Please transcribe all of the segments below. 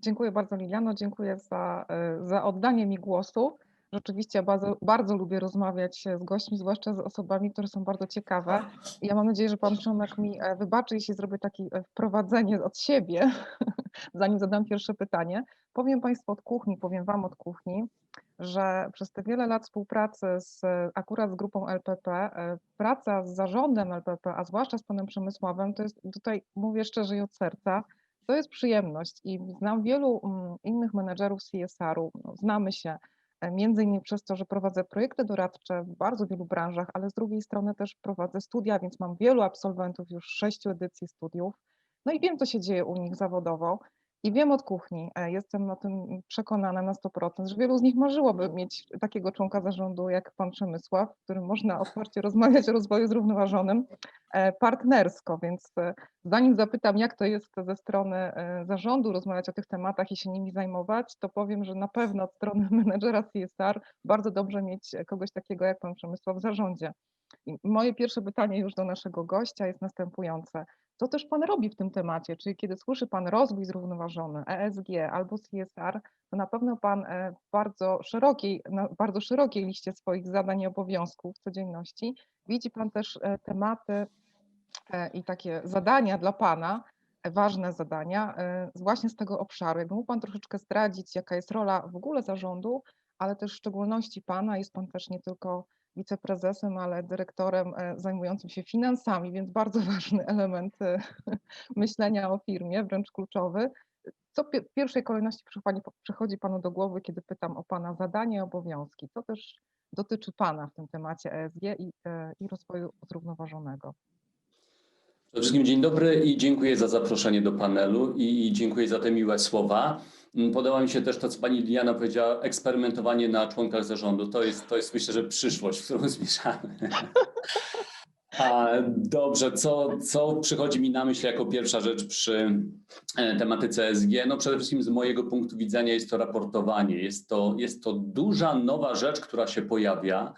Dziękuję bardzo Liliano, dziękuję za, e, za oddanie mi głosu. Rzeczywiście bardzo, bardzo lubię rozmawiać z gośćmi, zwłaszcza z osobami, które są bardzo ciekawe. I ja mam nadzieję, że pan Przemek mi e, wybaczy, jeśli zrobię takie e, wprowadzenie od siebie, zanim zadam pierwsze pytanie. Powiem Państwu od kuchni, powiem Wam od kuchni, że przez te wiele lat współpracy z, akurat z grupą LPP, praca z zarządem LPP, a zwłaszcza z panem Przemysławem, to jest tutaj, mówię szczerze i od serca, to jest przyjemność i znam wielu mm, innych menedżerów CSR-u, no, znamy się, e, między innymi przez to, że prowadzę projekty doradcze w bardzo wielu branżach, ale z drugiej strony też prowadzę studia, więc mam wielu absolwentów już sześciu edycji studiów, no i wiem, co się dzieje u nich zawodowo. I wiem od kuchni, e, jestem o tym przekonana na 100%, że wielu z nich marzyłoby mieć takiego członka zarządu jak pan Przemysław, z którym można otwarcie rozmawiać o rozwoju zrównoważonym e, partnersko. Więc e, zanim zapytam, jak to jest ze strony zarządu rozmawiać o tych tematach i się nimi zajmować, to powiem, że na pewno od strony menedżera CSR bardzo dobrze mieć kogoś takiego jak pan Przemysław w zarządzie. I moje pierwsze pytanie już do naszego gościa jest następujące. Co też Pan robi w tym temacie? Czyli kiedy słyszy Pan rozwój zrównoważony, ESG albo CSR, to na pewno Pan e, w bardzo szerokiej, na bardzo szerokiej liście swoich zadań i obowiązków codzienności widzi Pan też e, tematy e, i takie zadania dla Pana, ważne zadania, właśnie z tego obszaru. Jakby mógł Pan troszeczkę zdradzić, jaka jest rola w ogóle zarządu, ale też w szczególności Pana, jest Pan też nie tylko wiceprezesem, ale dyrektorem e, zajmującym się finansami, więc bardzo ważny element e, myślenia o firmie, wręcz kluczowy. Co w pierwszej kolejności przychodzi Panu do głowy, kiedy pytam o Pana zadanie obowiązki? Co też dotyczy Pana w tym temacie ESG i, e, i rozwoju zrównoważonego? Przede wszystkim dzień dobry i dziękuję za zaproszenie do panelu i dziękuję za te miłe słowa. Mm, podoba mi się też to, co pani Diana powiedziała, eksperymentowanie na członkach zarządu. To jest, to jest myślę, że przyszłość, w którą zmierzamy. A, dobrze, co, co przychodzi mi na myśl jako pierwsza rzecz przy e, tematyce ESG? No przede wszystkim z mojego punktu widzenia jest to raportowanie. Jest to, jest to duża, nowa rzecz, która się pojawia,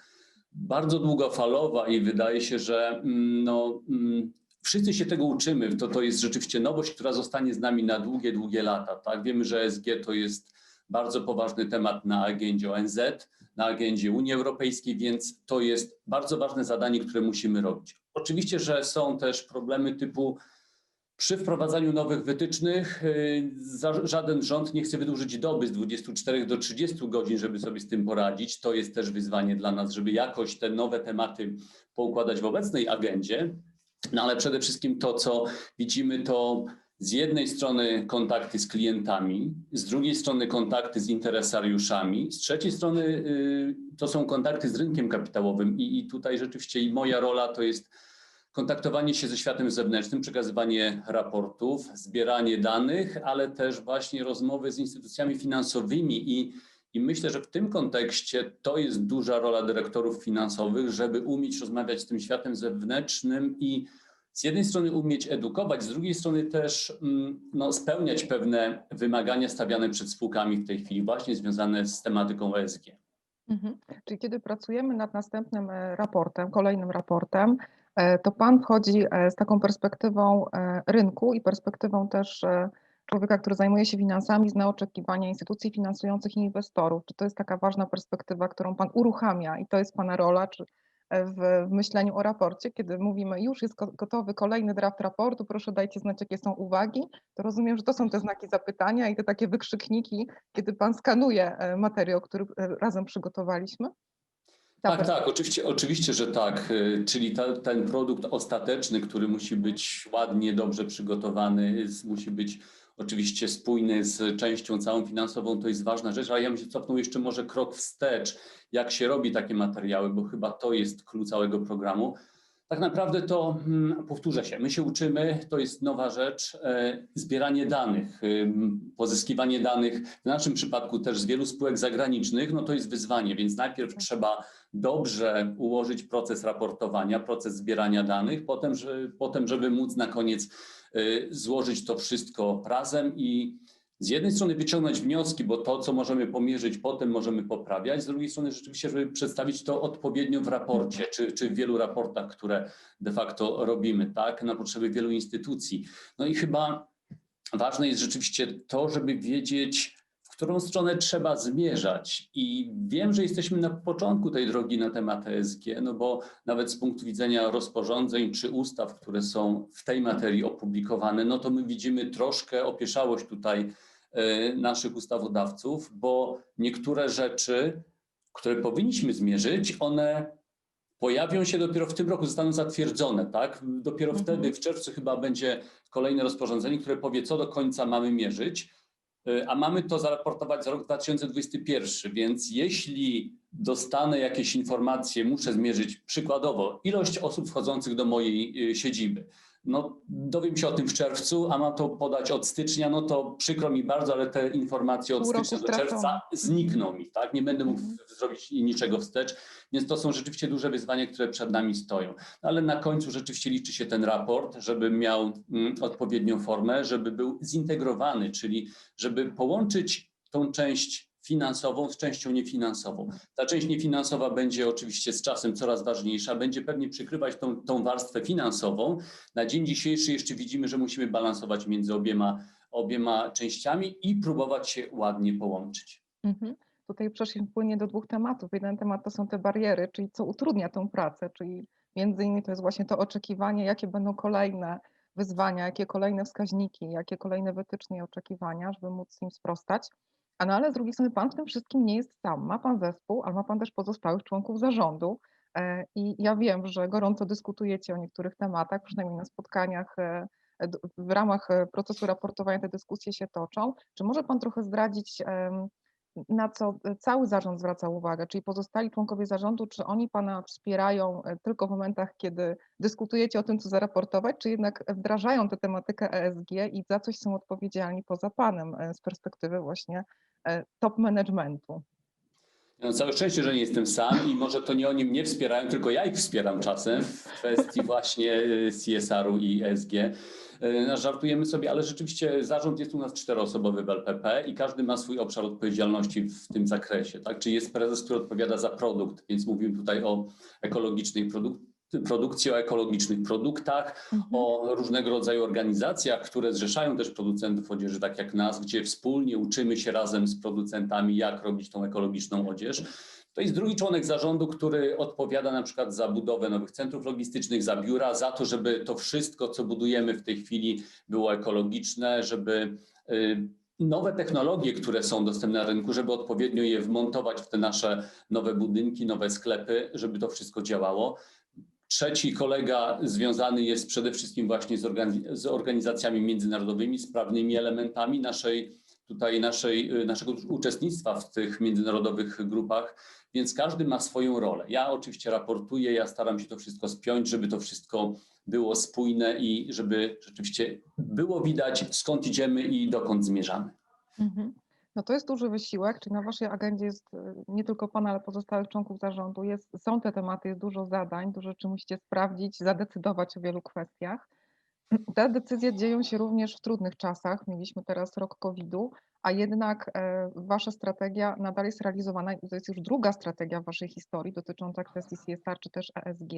bardzo długofalowa i wydaje się, że mm, no, mm, Wszyscy się tego uczymy. To, to jest rzeczywiście nowość, która zostanie z nami na długie, długie lata. Tak? Wiemy, że ESG to jest bardzo poważny temat na agendzie ONZ, na agendzie Unii Europejskiej, więc to jest bardzo ważne zadanie, które musimy robić. Oczywiście, że są też problemy typu przy wprowadzaniu nowych wytycznych y, żaden rząd nie chce wydłużyć doby z 24 do 30 godzin, żeby sobie z tym poradzić. To jest też wyzwanie dla nas, żeby jakoś te nowe tematy poukładać w obecnej agendzie. No ale przede wszystkim to, co widzimy, to z jednej strony kontakty z klientami, z drugiej strony kontakty z interesariuszami, z trzeciej strony y, to są kontakty z rynkiem kapitałowym. I, i tutaj rzeczywiście i moja rola to jest kontaktowanie się ze światem zewnętrznym, przekazywanie raportów, zbieranie danych, ale też właśnie rozmowy z instytucjami finansowymi i i myślę, że w tym kontekście to jest duża rola dyrektorów finansowych, żeby umieć rozmawiać z tym światem zewnętrznym i z jednej strony umieć edukować, z drugiej strony też mm, no, spełniać pewne wymagania stawiane przed spółkami w tej chwili, właśnie związane z tematyką ESG. Mhm. Czyli kiedy pracujemy nad następnym e, raportem, kolejnym raportem, e, to Pan wchodzi e, z taką perspektywą rynku i perspektywą też człowieka, który zajmuje się finansami, zna oczekiwania instytucji finansujących i inwestorów. Czy to jest taka ważna perspektywa, którą Pan uruchamia i to jest Pana rola, czy w myśleniu o raporcie, kiedy mówimy, już jest gotowy kolejny draft raportu, proszę dajcie znać, jakie są uwagi, to rozumiem, że to są te znaki zapytania i te takie wykrzykniki, kiedy Pan skanuje e, materiał, który e, razem przygotowaliśmy? Tak, tak, oczywiście, oczywiście, że tak. E, czyli ta, ten produkt ostateczny, który musi być ładnie, dobrze przygotowany, musi być oczywiście spójny z częścią całą finansową, to jest ważna rzecz, ale ja bym się cofnął jeszcze może krok wstecz, jak się robi takie materiały, bo chyba to jest klucz całego programu. Tak naprawdę to hmm, powtórzę się, my się uczymy, to jest nowa rzecz, e, zbieranie danych, pozyskiwanie danych, w naszym przypadku też z wielu spółek zagranicznych, no to jest wyzwanie, więc najpierw tak. trzeba dobrze ułożyć proces raportowania, proces zbierania danych, potem, że, potem żeby móc na koniec Y, złożyć to wszystko razem i z jednej strony wyciągnąć wnioski, bo to, co możemy pomierzyć, potem możemy poprawiać, z drugiej strony rzeczywiście, żeby przedstawić to odpowiednio w raporcie, czy, czy w wielu raportach, które de facto robimy, tak, na potrzeby wielu instytucji. No i chyba ważne jest rzeczywiście to, żeby wiedzieć, w którą stronę trzeba zmierzać. I wiem, że jesteśmy na początku tej drogi na temat ESG, no bo nawet z punktu widzenia rozporządzeń czy ustaw, które są w tej materii opublikowane, no to my widzimy troszkę opieszałość tutaj naszych ustawodawców, bo niektóre rzeczy, które powinniśmy zmierzyć, one pojawią się dopiero w tym roku, zostaną zatwierdzone, tak? Dopiero Mhm. wtedy, w czerwcu chyba będzie kolejne rozporządzenie, które powie, co do końca mamy mierzyć, y, a mamy to zaraportować za rok 2021, więc jeśli dostanę jakieś informacje, muszę zmierzyć przykładowo ilość osób wchodzących do mojej y, siedziby. No, dowiem się o tym w czerwcu, a mam to podać od stycznia, no to przykro mi bardzo, ale te informacje od stycznia do czerwca znikną mi, tak? Nie będę mógł zrobić niczego wstecz, więc to są rzeczywiście duże wyzwania, które przed nami stoją. Ale na końcu rzeczywiście liczy się ten raport, żeby miał mm, odpowiednią formę, żeby był zintegrowany, czyli żeby połączyć tą część finansową z częścią niefinansową. Ta część niefinansowa będzie oczywiście z czasem coraz ważniejsza, będzie pewnie przykrywać tą, tą warstwę finansową. Na dzień dzisiejszy jeszcze widzimy, że musimy balansować między obiema, obiema częściami i próbować się ładnie połączyć. Mhm. Tutaj przeszliśmy płynnie do dwóch tematów. Jeden temat to są te bariery, czyli co utrudnia tą pracę, czyli między innymi to jest właśnie to oczekiwanie, jakie będą kolejne wyzwania, jakie kolejne wskaźniki, jakie kolejne wytyczne i oczekiwania, żeby móc im sprostać. A no ale z drugiej strony Pan w tym wszystkim nie jest sam. Ma Pan zespół, ale ma Pan też pozostałych członków zarządu. E, I ja wiem, że gorąco dyskutujecie o niektórych tematach, przynajmniej na spotkaniach e, w ramach e, procesu raportowania te dyskusje się toczą. Czy może Pan trochę zdradzić, na co cały zarząd zwraca uwagę, czyli pozostali członkowie zarządu, czy oni Pana wspierają tylko w momentach, kiedy dyskutujecie o tym, co zaraportować, czy jednak wdrażają tę tematykę ESG i za coś są odpowiedzialni poza Panem z perspektywy właśnie top managementu? No, całe szczęście, że nie jestem sam i może to nie oni mnie wspierają, tylko ja ich wspieram czasem w kwestii właśnie y, CSR-u i ESG. Y, no, Żartujemy sobie, ale rzeczywiście zarząd jest u nas czteroosobowy w LPP i każdy ma swój obszar odpowiedzialności w tym zakresie. Tak? Czyli jest prezes, który odpowiada za produkt, więc mówimy tutaj o ekologicznej produk- produkcji, o ekologicznych produktach, o różnego rodzaju organizacjach, które zrzeszają też producentów odzieży, tak jak nas, gdzie wspólnie uczymy się razem z producentami, jak robić tą ekologiczną odzież. To jest drugi członek zarządu, który odpowiada na przykład za budowę nowych centrów logistycznych, za biura, za to, żeby to wszystko, co budujemy w tej chwili, było ekologiczne, żeby y, nowe technologie, które są dostępne na rynku, żeby odpowiednio je wmontować w te nasze nowe budynki, nowe sklepy, żeby to wszystko działało. Trzeci kolega związany jest przede wszystkim właśnie z, organiz- z organizacjami międzynarodowymi, z prawnymi elementami naszej, tutaj naszej, naszego uczestnictwa w tych międzynarodowych grupach, więc każdy ma swoją rolę. Ja oczywiście raportuję, ja staram się to wszystko spiąć, żeby to wszystko było spójne i żeby rzeczywiście było widać, skąd idziemy i dokąd zmierzamy. Mhm. No to jest duży wysiłek, czyli na Waszej agendzie jest e, nie tylko Pana, ale pozostałych członków zarządu. Jest, są te tematy, jest dużo zadań, dużo rzeczy musicie sprawdzić, zadecydować o wielu kwestiach. Te decyzje dzieją się również w trudnych czasach. Mieliśmy teraz rok COVID-u, a jednak e, Wasza strategia nadal jest realizowana i to jest już druga strategia w Waszej historii dotycząca kwestii CSR czy też ESG.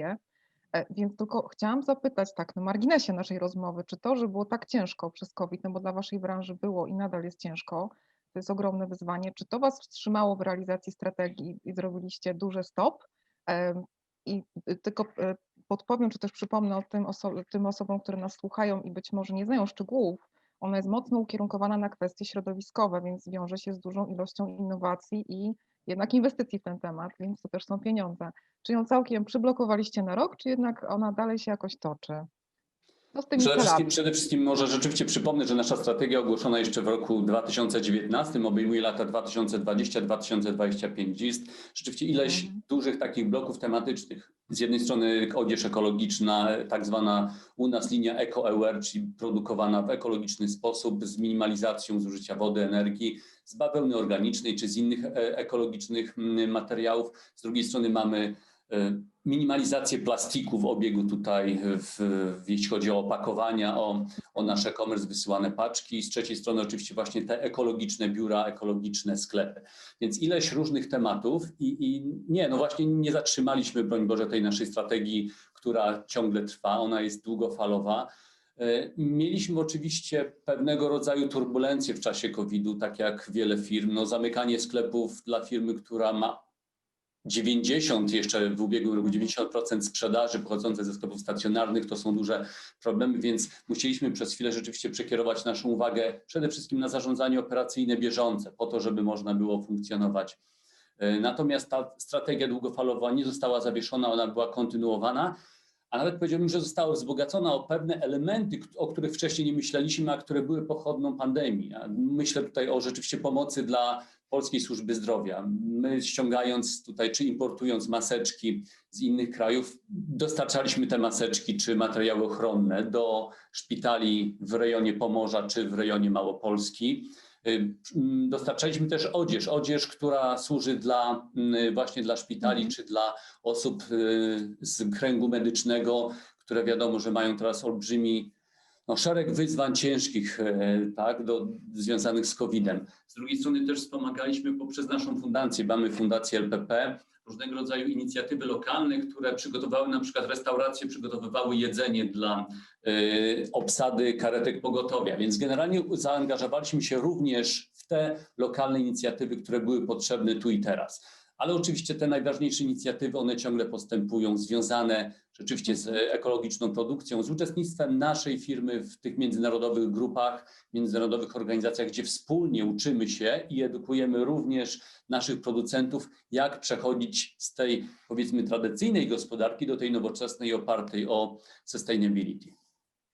E, Więc tylko chciałam zapytać tak na marginesie naszej rozmowy, czy to, że było tak ciężko przez COVID, no bo dla Waszej branży było i nadal jest ciężko, to jest ogromne wyzwanie, czy to Was wstrzymało w realizacji strategii i zrobiliście duży stop? I y, tylko e, podpowiem, czy też przypomnę o tym, oso- tym osobom, które nas słuchają i być może nie znają szczegółów, ona jest mocno ukierunkowana na kwestie środowiskowe, więc wiąże się z dużą ilością innowacji i jednak inwestycji w ten temat, więc to też są pieniądze. Czy ją całkiem przyblokowaliście na rok, czy jednak ona dalej się jakoś toczy? No z tymi Przede wszystkim, przede wszystkim może rzeczywiście przypomnę, że nasza strategia ogłoszona jeszcze w roku 2019 obejmuje lata 2020-2025. Jest rzeczywiście ileś Mhm. dużych takich bloków tematycznych. Z jednej strony odzież ekologiczna, tak zwana u nas linia EcoAware, czyli produkowana w ekologiczny sposób z minimalizacją zużycia wody, energii, z bawełny organicznej czy z innych e, ekologicznych mm, materiałów. Z drugiej strony mamy e, minimalizację plastiku w obiegu tutaj, w, jeśli chodzi o opakowania, o, o nasz e-commerce, wysyłane paczki. Z trzeciej strony oczywiście właśnie te ekologiczne biura, ekologiczne sklepy. Więc ileś różnych tematów i, i nie, no właśnie nie zatrzymaliśmy, broń Boże, tej naszej strategii, która ciągle trwa. Ona jest długofalowa. E, Mieliśmy oczywiście pewnego rodzaju turbulencje w czasie COVID-u, tak jak wiele firm. No, zamykanie sklepów dla firmy, która ma 90 jeszcze w ubiegłym roku 90% sprzedaży pochodzącej ze sklepów stacjonarnych to są duże problemy, więc musieliśmy przez chwilę rzeczywiście przekierować naszą uwagę przede wszystkim na zarządzanie operacyjne bieżące, po to, żeby można było funkcjonować. E, Natomiast ta strategia długofalowa nie została zawieszona, ona była kontynuowana, a nawet powiedziałbym, że została wzbogacona o pewne elementy, o których wcześniej nie myśleliśmy, a które były pochodną pandemii. Myślę tutaj o rzeczywiście pomocy dla Polskiej Służby Zdrowia. My ściągając tutaj, czy importując maseczki z innych krajów, dostarczaliśmy te maseczki czy materiały ochronne do szpitali w rejonie Pomorza czy w rejonie Małopolski. Y, mm, Dostarczaliśmy też odzież, odzież, która służy dla mm, właśnie dla szpitali Mhm. czy dla osób y, z kręgu medycznego, które wiadomo, że mają teraz olbrzymi no, szereg wyzwań ciężkich, e, tak, do, związanych z COVID-em. Z drugiej strony też wspomagaliśmy poprzez naszą fundację, mamy fundację LPP, różnego rodzaju inicjatywy lokalne, które przygotowały na przykład restauracje, przygotowywały jedzenie dla e, obsady karetek pogotowia. Więc generalnie zaangażowaliśmy się również w te lokalne inicjatywy, które były potrzebne tu i teraz. Ale oczywiście te najważniejsze inicjatywy, one ciągle postępują, związane rzeczywiście z ekologiczną produkcją, z uczestnictwem naszej firmy w tych międzynarodowych grupach, międzynarodowych organizacjach, gdzie wspólnie uczymy się i edukujemy również naszych producentów, jak przechodzić z tej powiedzmy tradycyjnej gospodarki do tej nowoczesnej, opartej o sustainability.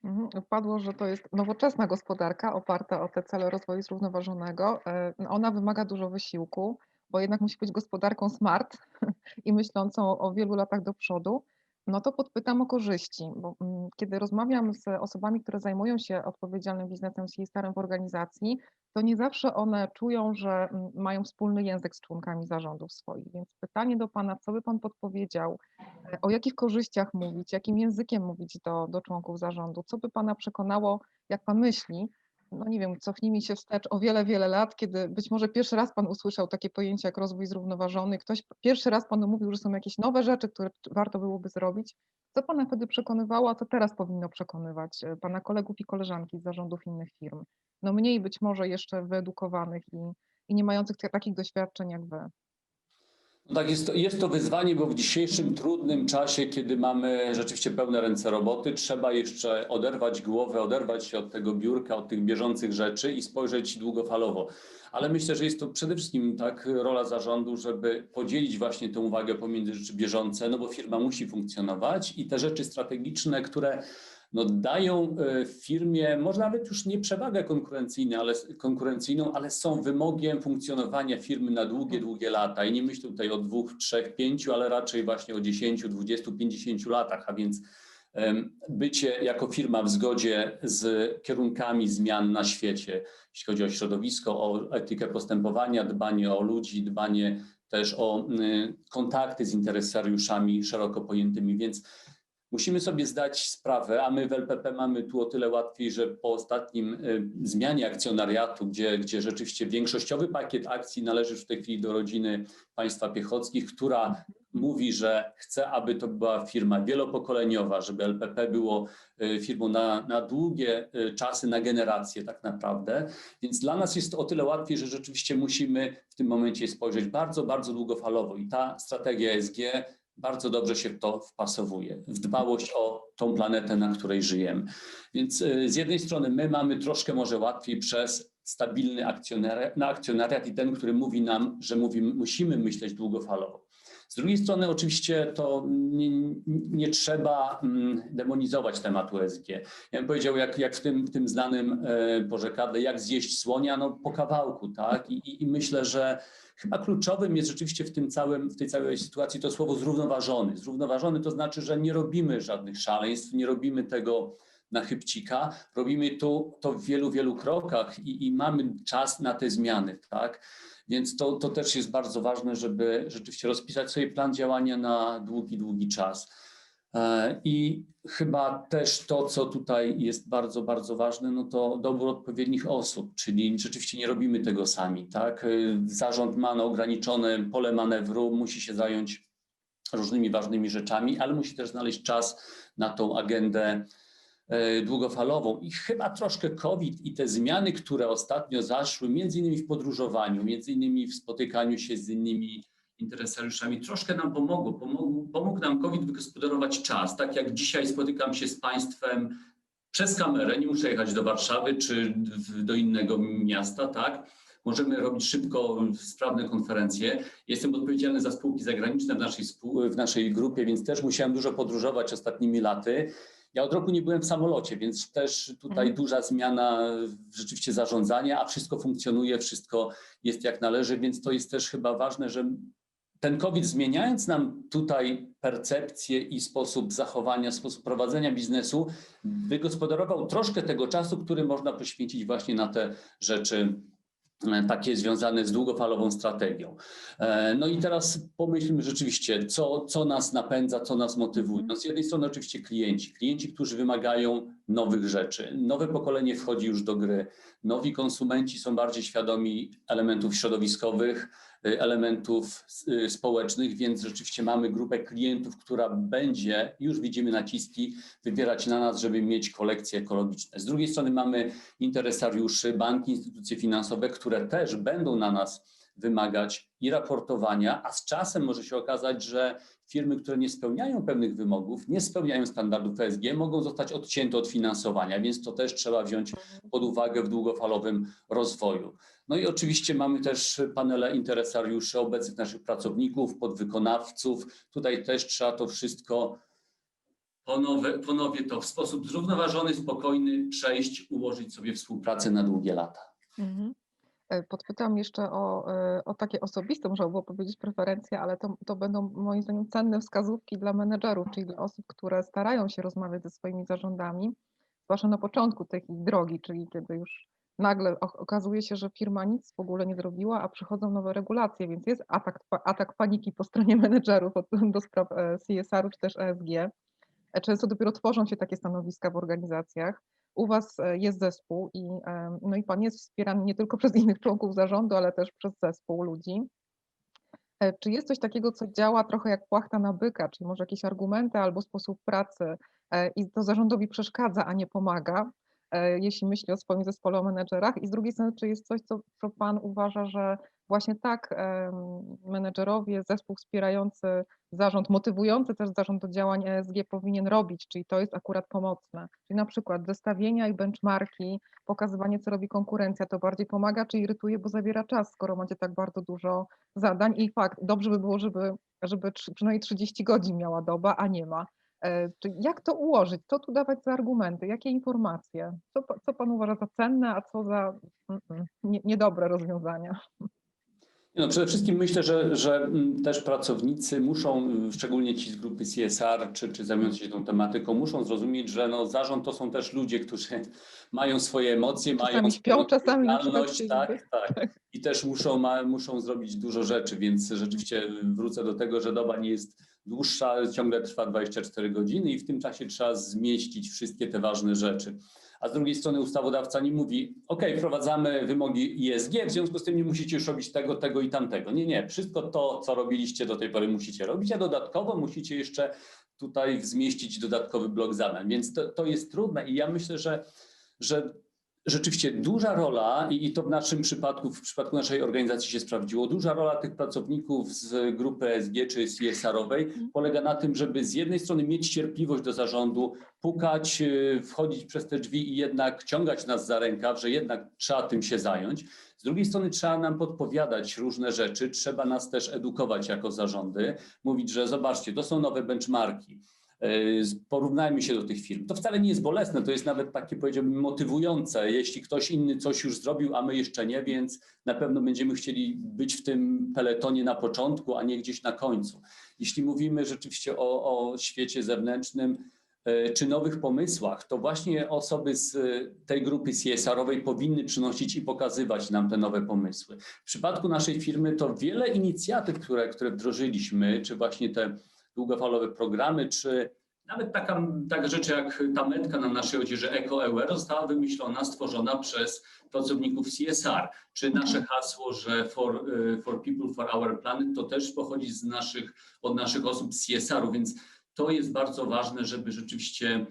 Mhm. Padło, że to jest nowoczesna gospodarka oparta o te cele rozwoju zrównoważonego. E, no, Ona wymaga dużo wysiłku, bo jednak musi być gospodarką smart i myślącą o wielu latach do przodu. No to podpytam o korzyści, bo mm, kiedy rozmawiam z osobami, które zajmują się odpowiedzialnym biznesem CSR w organizacji, to nie zawsze one czują, że mm, mają wspólny język z członkami zarządów swoich. Więc pytanie do Pana, co by Pan podpowiedział, e, o jakich korzyściach mówić, jakim językiem mówić do, do członków zarządu, co by Pana przekonało, jak Pan myśli, no nie wiem, cofnijmy się wstecz o wiele, wiele lat, kiedy być może pierwszy raz Pan usłyszał takie pojęcie jak rozwój zrównoważony, ktoś pierwszy raz Panu mówił, że są jakieś nowe rzeczy, które warto byłoby zrobić. Co Pana wtedy przekonywało, a co teraz powinno przekonywać e, Pana kolegów i koleżanki z zarządów innych firm? No mniej być może jeszcze wyedukowanych i, i nie mających takich doświadczeń jak Wy. No tak, jest to, jest to wyzwanie, bo w dzisiejszym trudnym czasie, kiedy mamy rzeczywiście pełne ręce roboty, trzeba jeszcze oderwać głowę, oderwać się od tego biurka, od tych bieżących rzeczy i spojrzeć długofalowo. Ale myślę, że jest to przede wszystkim tak rola zarządu, żeby podzielić właśnie tę uwagę pomiędzy rzeczy bieżące, no bo firma musi funkcjonować i te rzeczy strategiczne, które no, dają e, firmie może nawet już nie przewagę konkurencyjną ale, konkurencyjną, ale są wymogiem funkcjonowania firmy na długie, długie lata. I nie myślę tutaj o dwóch, trzech, pięciu, ale raczej właśnie o 10, 20, 50 latach, a więc bycie jako firma w zgodzie z kierunkami zmian na świecie, jeśli chodzi o środowisko, o etykę postępowania, dbanie o ludzi, dbanie też o kontakty z interesariuszami szeroko pojętymi, więc Musimy sobie zdać sprawę, a my w LPP mamy tu o tyle łatwiej, że po ostatnim y, zmianie akcjonariatu, gdzie, gdzie rzeczywiście większościowy pakiet akcji należy w tej chwili do rodziny państwa piechockich, która mówi, że chce, aby to była firma wielopokoleniowa, żeby LPP było y, firmą na, na długie y, czasy, na generacje tak naprawdę. Więc dla nas jest o tyle łatwiej, że rzeczywiście musimy w tym momencie spojrzeć bardzo, bardzo długofalowo i ta strategia ESG bardzo dobrze się to wpasowuje, w dbałość o tą planetę, na której żyjemy. Więc y, z jednej strony my mamy troszkę może łatwiej przez stabilny akcjonariat, na akcjonariat i ten, który mówi nam, że mówi, musimy myśleć długofalowo. Z drugiej strony oczywiście to nie, nie trzeba mm, demonizować tematu ESG. Ja bym powiedział, jak, jak w, tym, tym znanym e, porzekadle, jak zjeść słonia, no po kawałku, tak? I, i, I myślę, że chyba kluczowym jest rzeczywiście w tym całym, w tej całej sytuacji to słowo zrównoważony. Zrównoważony to znaczy, że nie robimy żadnych szaleństw, nie robimy tego na chybcika, robimy to, to w wielu, wielu krokach i, i mamy czas na te zmiany, tak? Więc to, to też jest bardzo ważne, żeby rzeczywiście rozpisać sobie plan działania na długi, długi czas. E, I chyba też to, co tutaj jest bardzo, bardzo ważne, no to dobór odpowiednich osób, czyli rzeczywiście nie robimy tego sami, tak? E, Zarząd ma no ograniczone pole manewru, musi się zająć różnymi ważnymi rzeczami, ale musi też znaleźć czas na tą agendę długofalową i chyba troszkę COVID i te zmiany, które ostatnio zaszły, między innymi w podróżowaniu, między innymi w spotykaniu się z innymi interesariuszami, troszkę nam pomogło. Pomógł, pomógł nam COVID wygospodarować czas. Tak jak dzisiaj spotykam się z Państwem przez kamerę, nie muszę jechać do Warszawy czy do innego miasta, tak? Możemy robić szybko, sprawne konferencje. Jestem odpowiedzialny za spółki zagraniczne w naszej, w naszej grupie, więc też musiałem dużo podróżować ostatnimi laty. Ja od roku nie byłem w samolocie, więc też tutaj Mhm. duża zmiana rzeczywiście zarządzania, a wszystko funkcjonuje, wszystko jest jak należy, więc to jest też chyba ważne, że ten COVID zmieniając nam tutaj percepcję i sposób zachowania, sposób prowadzenia biznesu, wygospodarował troszkę tego czasu, który można poświęcić właśnie na te rzeczy takie związane z długofalową strategią. E, No i teraz pomyślmy rzeczywiście, co, co nas napędza, co nas motywuje. No z jednej strony oczywiście klienci, klienci, którzy wymagają nowych rzeczy. Nowe pokolenie wchodzi już do gry. Nowi konsumenci są bardziej świadomi elementów środowiskowych, elementów y, społecznych, więc rzeczywiście mamy grupę klientów, która będzie, już widzimy naciski, wybierać na nas, żeby mieć kolekcje ekologiczne. Z drugiej strony mamy interesariuszy, banki, instytucje finansowe, które też będą na nas wymagać i raportowania, a z czasem może się okazać, że firmy, które nie spełniają pewnych wymogów, nie spełniają standardów ESG, mogą zostać odcięte od finansowania, więc to też trzeba wziąć pod uwagę w długofalowym rozwoju. No i oczywiście mamy też panele interesariuszy, obecnych naszych pracowników, podwykonawców. Tutaj też trzeba to wszystko ponownie, ponownie to w sposób zrównoważony, spokojny przejść, ułożyć sobie współpracę na długie lata. Mhm. E, Podpytam jeszcze o, e, o takie osobiste, można było powiedzieć preferencje, ale to, to będą moim zdaniem cenne wskazówki dla menedżerów, czyli dla osób, które starają się rozmawiać ze swoimi zarządami, zwłaszcza na początku tej drogi, czyli kiedy już nagle okazuje się, że firma nic w ogóle nie zrobiła, a przychodzą nowe regulacje, więc jest atak, atak paniki po stronie menedżerów do spraw e, CSR-u czy też ESG. Często dopiero tworzą się takie stanowiska w organizacjach. U Was e, jest zespół i, em, no i Pan jest wspierany nie tylko przez innych członków zarządu, ale też przez zespół ludzi. E, Czy jest coś takiego, co działa trochę jak płachta na byka, czyli może jakieś argumenty albo sposób pracy e, i to zarządowi przeszkadza, a nie pomaga, e, jeśli myśli o swoim zespole o menedżerach? I z drugiej strony, czy jest coś, co, co Pan uważa, że właśnie tak menedżerowie, zespół wspierający zarząd, motywujący też zarząd do działań ESG powinien robić, czyli to jest akurat pomocne. Czyli na przykład zestawienia i benchmarki, pokazywanie, co robi konkurencja, to bardziej pomaga, czy irytuje, bo zabiera czas, skoro macie tak bardzo dużo zadań. I fakt, dobrze by było, żeby, żeby przynajmniej 30 godzin miała doba, a nie ma. E, Czy jak to ułożyć? Co tu dawać za argumenty? Jakie informacje? Co, co Pan uważa za cenne, a co za nie, niedobre rozwiązania? No, przede wszystkim myślę, że, że mm, też pracownicy muszą, y, szczególnie ci z grupy CSR czy, czy zajmujący się tą tematyką, muszą zrozumieć, że no, zarząd to są też ludzie, którzy mają swoje emocje, mają Czasami śpią, swoją czasami odpowiedzialność, przykład tak, tak. I też muszą, ma, muszą zrobić dużo rzeczy, więc rzeczywiście wrócę do tego, że doba nie jest dłuższa, ciągle trwa 24 godziny i w tym czasie trzeba zmieścić wszystkie te ważne rzeczy. A z drugiej strony ustawodawca nie mówi, OK, wprowadzamy wymogi ISG, w związku z tym nie musicie już robić tego, tego i tamtego. Nie, nie, wszystko to, co robiliście do tej pory musicie robić, a dodatkowo musicie jeszcze tutaj zmieścić dodatkowy blok zadań, więc to, to jest trudne i ja myślę, że, że rzeczywiście duża rola, i i to w naszym przypadku, w przypadku naszej organizacji się sprawdziło, duża rola tych pracowników z grupy ESG czy CSR-owej polega na tym, żeby z jednej strony mieć cierpliwość do zarządu, pukać, yy, wchodzić przez te drzwi i jednak ciągać nas za rękaw, że jednak trzeba tym się zająć. Z drugiej strony trzeba nam podpowiadać różne rzeczy, trzeba nas też edukować jako zarządy, mówić, że zobaczcie, to są nowe benchmarki. Yy, Porównajmy się do tych firm. To wcale nie jest bolesne, to jest nawet takie, powiedziałbym, motywujące. Jeśli ktoś inny coś już zrobił, a my jeszcze nie, więc na pewno będziemy chcieli być w tym peletonie na początku, a nie gdzieś na końcu. Jeśli mówimy rzeczywiście o, o świecie zewnętrznym, e, czy nowych pomysłach, to właśnie osoby z e, tej grupy CSR-owej powinny przynosić i pokazywać nam te nowe pomysły. W przypadku naszej firmy to wiele inicjatyw, które, które wdrożyliśmy, czy właśnie te długofalowe programy, czy nawet taka, taka rzecz jak ta metka na naszej odzieży Eco Euro została wymyślona, stworzona przez pracowników CSR, czy nasze hasło, że for, e, for people, for our planet, to też pochodzi z naszych, od naszych osób z CSR-u, więc to jest bardzo ważne, żeby rzeczywiście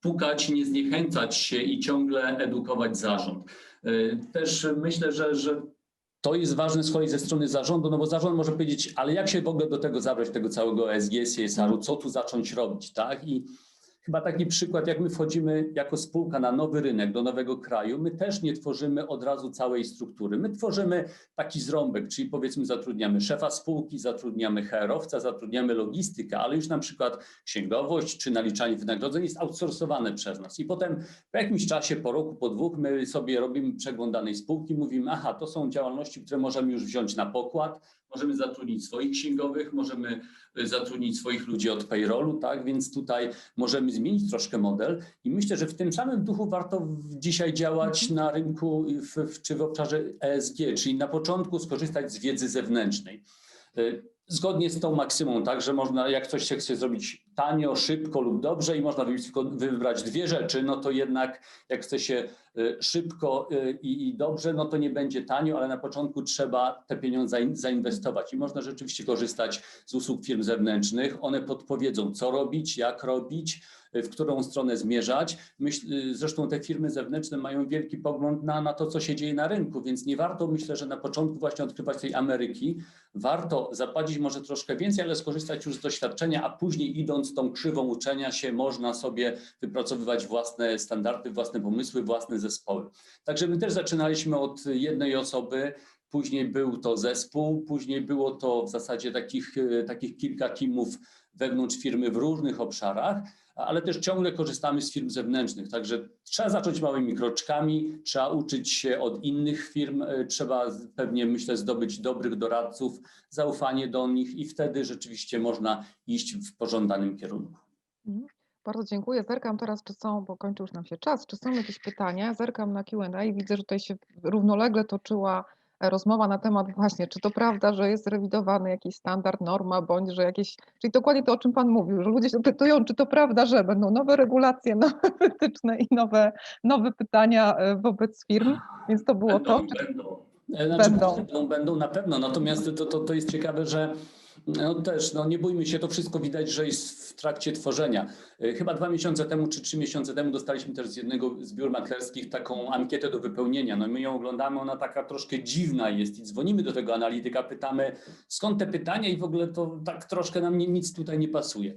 pukać, nie zniechęcać się i ciągle edukować zarząd. Y, Też myślę, że, że to jest ważne z kolei ze strony zarządu, no bo zarząd może powiedzieć, ale jak się w ogóle do tego zabrać, tego całego ESG, CSR-u, co tu zacząć robić, tak? I chyba taki przykład, jak my wchodzimy jako spółka na nowy rynek, do nowego kraju, my też nie tworzymy od razu całej struktury. My tworzymy taki zrąbek, czyli powiedzmy zatrudniamy szefa spółki, zatrudniamy HR-owca, zatrudniamy logistykę, ale już na przykład księgowość czy naliczanie wynagrodzeń jest outsourcowane przez nas. I potem po jakimś czasie, po roku, po dwóch, my sobie robimy przegląd danej spółki, mówimy, aha, to są działalności, które możemy już wziąć na pokład, możemy zatrudnić swoich księgowych, możemy y, zatrudnić swoich ludzi od payrollu, tak, więc tutaj możemy zmienić troszkę model i myślę, że w tym samym duchu warto dzisiaj działać na rynku w, czy w obszarze ESG, czyli na początku skorzystać z wiedzy zewnętrznej. Y, Zgodnie z tą maksymą, tak, że można, jak coś się chce zrobić tanio, szybko lub dobrze i można wybrać, dwie rzeczy, no to jednak jak chce się szybko y, i, dobrze, no to nie będzie tanio, ale na początku trzeba te pieniądze zain- zainwestować i można rzeczywiście korzystać z usług firm zewnętrznych. One podpowiedzą, co robić, jak robić, y, w którą stronę zmierzać. Myśl, y, zresztą te firmy zewnętrzne mają wielki pogląd na, na to, co się dzieje na rynku, więc nie warto, myślę, że na początku właśnie odkrywać tej Ameryki. Warto zapłacić może troszkę więcej, ale skorzystać już z doświadczenia, a później idąc tą krzywą uczenia się, można sobie wypracowywać własne standardy, własne pomysły, własne zespoły. Także my też zaczynaliśmy od jednej osoby, później był to zespół, później było to w zasadzie takich, e, takich kilka teamów wewnątrz firmy w różnych obszarach, ale też ciągle korzystamy z firm zewnętrznych. Także trzeba zacząć małymi kroczkami, trzeba uczyć się od innych firm, e, trzeba pewnie, myślę, zdobyć dobrych doradców, zaufanie do nich i wtedy rzeczywiście można iść w pożądanym kierunku. Bardzo dziękuję. Zerkam teraz, czy są, bo kończy już nam się czas, czy są jakieś pytania. Zerkam na Q&A i widzę, że tutaj się równolegle toczyła e, rozmowa na temat właśnie, czy to prawda, że jest rewidowany jakiś standard, norma, bądź że jakieś, czyli dokładnie to, o czym Pan mówił, że ludzie się pytują, czy to prawda, że będą nowe regulacje, nowe wytyczne i nowe, nowe pytania e, wobec firm, więc to było to. Będą, Czy- będą. E, Znaczy, Będą. będą. będą, na pewno. Natomiast to, to, to jest ciekawe, że no też, no nie bójmy się, to wszystko widać, że jest w trakcie tworzenia. E, Chyba dwa miesiące temu czy trzy miesiące temu dostaliśmy też z jednego z biur maklerskich taką ankietę do wypełnienia. No my ją oglądamy, ona taka troszkę dziwna jest i dzwonimy do tego analityka, pytamy skąd te pytania i w ogóle to tak troszkę nam nie, nic tutaj nie pasuje.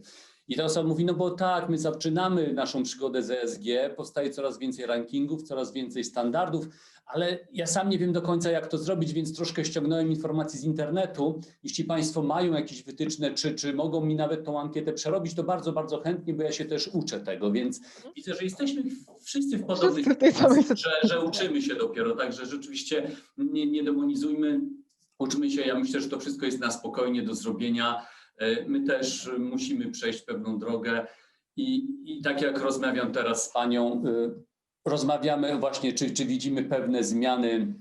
I ta osoba mówi, no bo tak, my zaczynamy naszą przygodę z ESG, powstaje coraz więcej rankingów, coraz więcej standardów, ale ja sam nie wiem do końca, jak to zrobić, więc troszkę ściągnąłem informacji z internetu. Jeśli Państwo mają jakieś wytyczne, czy, czy mogą mi nawet tą ankietę przerobić, to bardzo, bardzo chętnie, bo ja się też uczę tego, więc widzę, że jesteśmy wszyscy w tej samej że, sytuacji. że uczymy się dopiero, także rzeczywiście nie, nie demonizujmy, uczymy się. Ja myślę, że to wszystko jest na spokojnie do zrobienia. E, My też musimy przejść pewną drogę i, i tak jak rozmawiam teraz z Panią, y, rozmawiamy właśnie, czy, czy widzimy pewne zmiany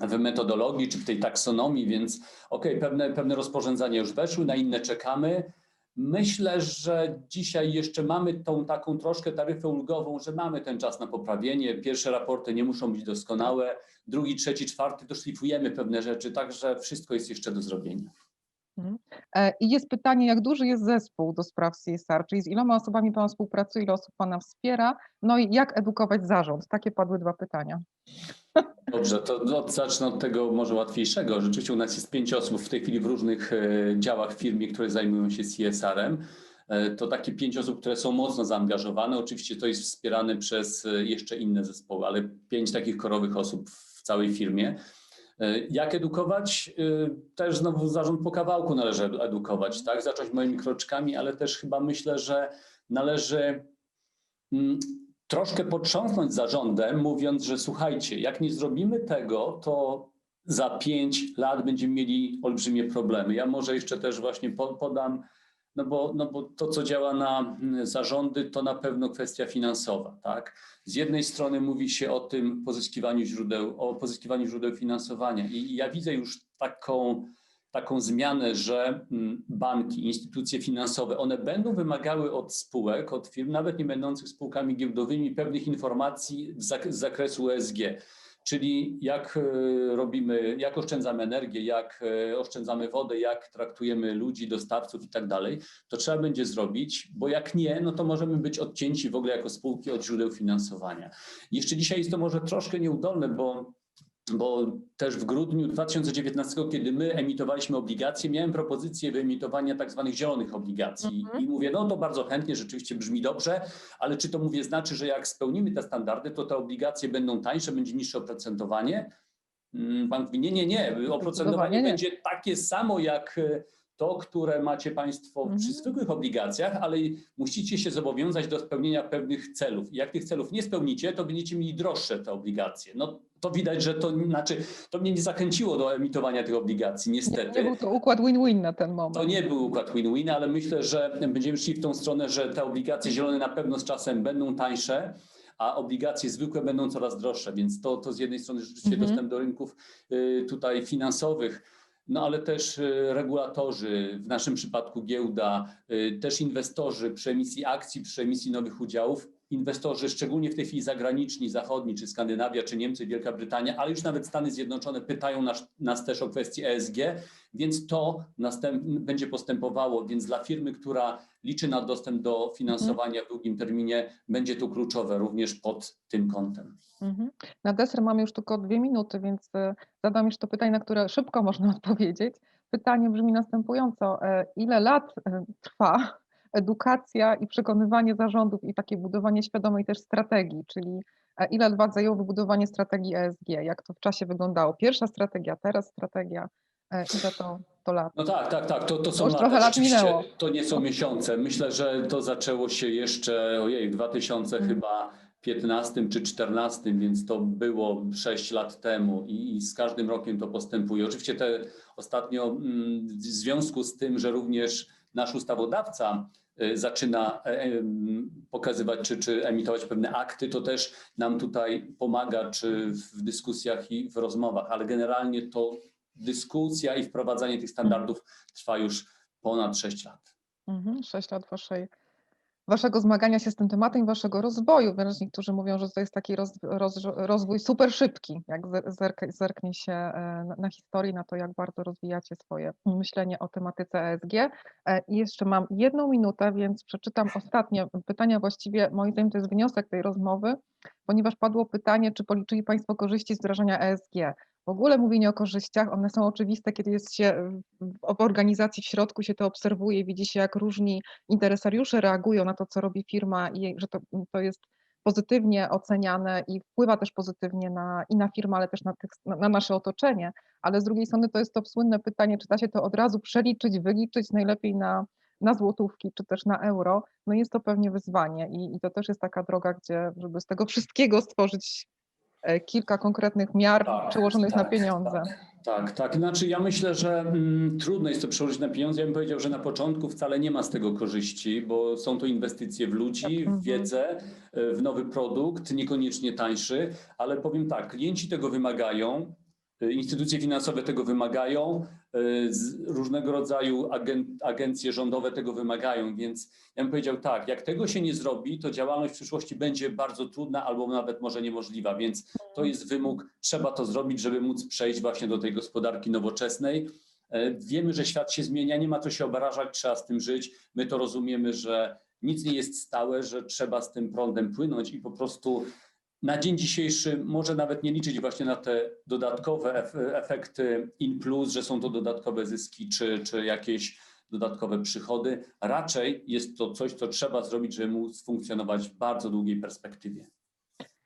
w metodologii, czy w tej taksonomii, więc okej, pewne, pewne rozporządzenia już weszły, na inne czekamy. Myślę, że dzisiaj jeszcze mamy tą taką troszkę taryfę ulgową, że mamy ten czas na poprawienie. Pierwsze raporty nie muszą być doskonałe, drugi, trzeci, czwarty doszlifujemy pewne rzeczy, także wszystko jest jeszcze do zrobienia. E, I jest pytanie, jak duży jest zespół do spraw CSR, czyli z iloma osobami Pan współpracuje, ile osób Pana wspiera, no i jak edukować zarząd? Takie padły dwa pytania. Dobrze, to zacznę od tego może łatwiejszego. Rzeczywiście u nas jest pięć osób w tej chwili w różnych e, działach w firmie, które zajmują się CSR-em. E, To takie pięć osób, które są mocno zaangażowane. Oczywiście to jest wspierane przez jeszcze inne zespoły, ale pięć takich korowych osób w całej firmie. E, Jak edukować? E, Też znowu zarząd po kawałku należy edu- edukować, tak? Zacząć małymi kroczkami, ale też chyba myślę, że należy mm, troszkę potrząsnąć zarządem, mówiąc, że słuchajcie, jak nie zrobimy tego, to za pięć lat będziemy mieli olbrzymie problemy. Ja może jeszcze też właśnie po- podam, no bo, no bo to, co działa na mm, zarządy, to na pewno kwestia finansowa, tak? Z jednej strony mówi się o tym pozyskiwaniu źródeł, o pozyskiwaniu źródeł finansowania i, ja widzę już taką, taką zmianę, że mm, banki, instytucje finansowe, one będą wymagały od spółek, od firm, nawet nie będących spółkami giełdowymi, pewnych informacji z zakresu ESG. Czyli jak e, robimy, jak oszczędzamy energię, jak e, oszczędzamy wodę, jak traktujemy ludzi, dostawców i tak dalej, to trzeba będzie zrobić, bo jak nie, no to możemy być odcięci w ogóle jako spółki od źródeł finansowania. Jeszcze dzisiaj jest to może troszkę nieudolne, bo bo też w grudniu 2019, kiedy my emitowaliśmy obligacje, miałem propozycję wyemitowania tak zwanych zielonych obligacji Mhm. i mówię, no to bardzo chętnie, rzeczywiście brzmi dobrze, ale czy to mówię znaczy, że jak spełnimy te standardy, to te obligacje będą tańsze, będzie niższe oprocentowanie? Mm, Pan mówi, nie, nie, nie, oprocentowanie nie. będzie takie samo jak e, to, które macie Państwo przy Mhm. zwykłych obligacjach, ale musicie się zobowiązać do spełnienia pewnych celów. I jak tych celów nie spełnicie, to będziecie mieli droższe te obligacje. No to widać, że to znaczy, to mnie nie zachęciło do emitowania tych obligacji, Nie, niestety. nie był to układ win-win na ten moment. To nie był układ win-win, ale myślę, że będziemy szli w tą stronę, że te obligacje zielone na pewno z czasem będą tańsze, a obligacje zwykłe będą coraz droższe, więc to, to z jednej strony rzeczywiście Mhm. dostęp do rynków y, tutaj finansowych, no ale też y, regulatorzy, w naszym przypadku giełda, y, też inwestorzy przy emisji akcji, przy emisji nowych udziałów, inwestorzy szczególnie w tej chwili zagraniczni, zachodni, czy Skandynawia, czy Niemcy, Wielka Brytania, ale już nawet Stany Zjednoczone pytają nas, nas też o kwestie ESG, więc to następ, będzie postępowało, więc dla firmy, która liczy na dostęp do finansowania w długim terminie, będzie to kluczowe również pod tym kątem. Mhm. Na deser mamy już tylko dwie minuty, więc e, zadam jeszcze pytanie, na które szybko można odpowiedzieć. Pytanie brzmi następująco. e, Ile lat e, trwa edukacja i przekonywanie zarządów i takie budowanie świadomej też strategii, czyli e, ile lat zajęło wybudowanie strategii ESG? Jak to w czasie wyglądało? Pierwsza strategia, teraz strategia, e, ile to, to lat? No tak, tak, tak, to, to są już lata. lat minęło. To nie są miesiące. Myślę, że to zaczęło się jeszcze, ojej, w 2000 Mm. chyba 15 czy 14, więc to było 6 lat temu i, i z każdym rokiem to postępuje. Oczywiście te ostatnio mm, w związku z tym, że również nasz ustawodawca zaczyna e, pokazywać czy, czy emitować pewne akty, to też nam tutaj pomaga, czy w dyskusjach i w rozmowach, ale generalnie to dyskusja i wprowadzanie tych standardów trwa już ponad 6 lat. Mhm, Sześć lat waszej, waszego zmagania się z tym tematem i waszego rozwoju. Wręcz niektórzy mówią, że to jest taki roz, roz, rozwój super szybki, jak zer- zerk, zerknie się e, na, na historię, na to, jak bardzo rozwijacie swoje myślenie o tematyce ESG. E, I jeszcze mam jedną minutę, więc przeczytam ostatnie pytania. Właściwie moim zdaniem to jest wniosek tej rozmowy, ponieważ padło pytanie, czy policzyli Państwo korzyści z wdrażania ESG. W ogóle mówienie o korzyściach, one są oczywiste, kiedy jest się w, organizacji w środku, się to obserwuje, widzi się, jak różni interesariusze reagują na to, co robi firma i że to, to jest pozytywnie oceniane i wpływa też pozytywnie na, i na firmę, ale też na, tych, na, na nasze otoczenie. Ale z drugiej strony to jest to słynne pytanie, czy da się to od razu przeliczyć, wyliczyć najlepiej na, na złotówki, czy też na euro. No jest to pewnie wyzwanie i, i to też jest taka droga, gdzie żeby z tego wszystkiego stworzyć kilka konkretnych miar Tak, przełożonych na tak, pieniądze. Tak, tak. Znaczy ja myślę, że mm, trudno jest to przełożyć na pieniądze. Ja bym powiedział, że na początku wcale nie ma z tego korzyści, bo są to inwestycje w ludzi, Tak, mhm. w wiedzę, e, w nowy produkt, niekoniecznie tańszy, ale powiem tak, klienci tego wymagają, e, instytucje finansowe tego wymagają, z- różnego rodzaju agen, agencje rządowe tego wymagają, więc ja bym powiedział tak, jak tego się nie zrobi, to działalność w przyszłości będzie bardzo trudna albo nawet może niemożliwa, więc to jest wymóg, trzeba to zrobić, żeby móc przejść właśnie do tej gospodarki nowoczesnej. E, Wiemy, że świat się zmienia, nie ma co się obrażać, trzeba z tym żyć. My to rozumiemy, że nic nie jest stałe, że trzeba z tym prądem płynąć i po prostu na dzień dzisiejszy może nawet nie liczyć właśnie na te dodatkowe ef- efekty in plus, że są to dodatkowe zyski czy, czy jakieś dodatkowe przychody. Raczej jest to coś, co trzeba zrobić, żeby móc funkcjonować w bardzo długiej perspektywie.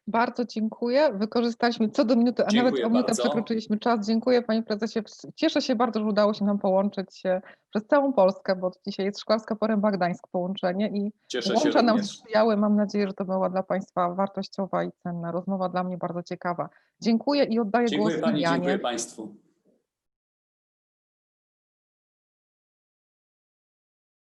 Bardzo dziękuję. Wykorzystaliśmy co do minuty, a Dziękuję nawet o minutę bardzo. przekroczyliśmy czas. Dziękuję Panie Prezesie. Cieszę się bardzo, że udało się nam połączyć się przez całą Polskę, bo dzisiaj jest Szklarska Poręba Gdańsk połączenie i Cieszę się łącza nam również. sprzyjały. Mam nadzieję, że to była dla Państwa wartościowa i cenna rozmowa, dla mnie bardzo ciekawa. Dziękuję i oddaję Dziękuję głos Pani, Ilianie. dziękuję Państwu.